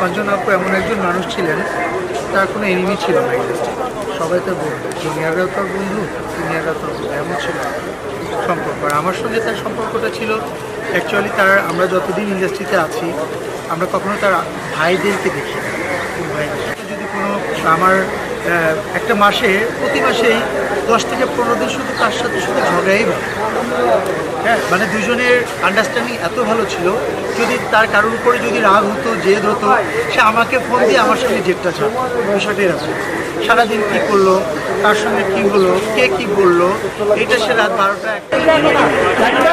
কাঞ্চন আপু এমন একজন মানুষ ছিলেন, তার কোনো এনিমি ছিল না সবাই তো বন্ধু, জুনিয়ররাও তো বন্ধু, সিনিয়ররাও তো বন্ধু, এমন ছিল সম্পর্ক। আর আমার সঙ্গে তার সম্পর্কটা ছিল অ্যাকচুয়ালি তার, আমরা যতদিন ইন্ডাস্ট্রিতে আছি, আমরা কখনো তার ভাইদেরকে দেখি ভাই কোনো আমার একটা মাসে, প্রতি মাসেই দশ থেকে পনেরো দিন শুধু তার সাথে শুধু ঝগড়াই হয়। মানে দুজনের আন্ডারস্ট্যান্ডিং এত ভালো ছিল, যদি তার কারোর উপরে যদি রাগ হতো, জেদ হতো, সে আমাকে ফোন দিয়ে আমার সঙ্গে জেদটা ছাড় বিষয়টা এরকম। সারাদিন কী করল, তার সঙ্গে কী হলো, কে কী বলল, এটা সে রাত বারোটা একটা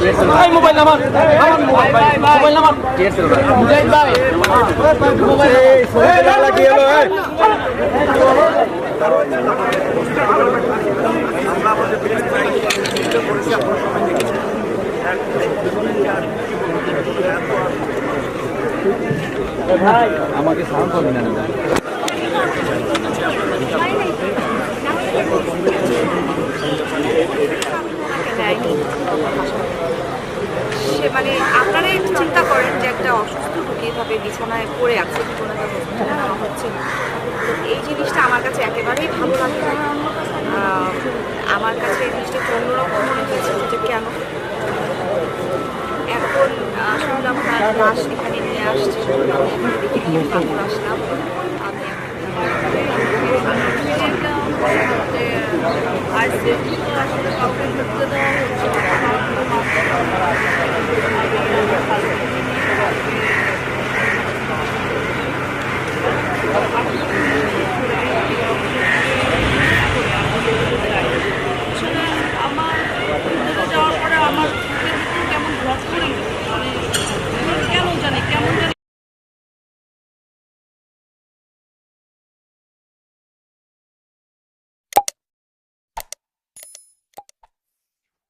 নামান। না এই মোবাইল নামান। নামান মোবাইল ভাই? মোবাইল নামান এই ভাই নেয়নি সে মানে আপনারা একটু চিন্তা করেন যে একটা অসুস্থ রোগী এভাবে বিছানায় পড়ে আছে কোনো হচ্ছে না। তো এই জিনিসটা আমার কাছে একেবারেই ভালো লাগে আমার কাছে এই জিনিসটা একটু অন্যরকম মনে হয়েছে যে কেন? এখন শুনলাম তার লাশ এখানে নিয়ে আসছে। নিয়ে আসলাম। আমি আর আসলে কাউকে ঢুকতে দেওয়া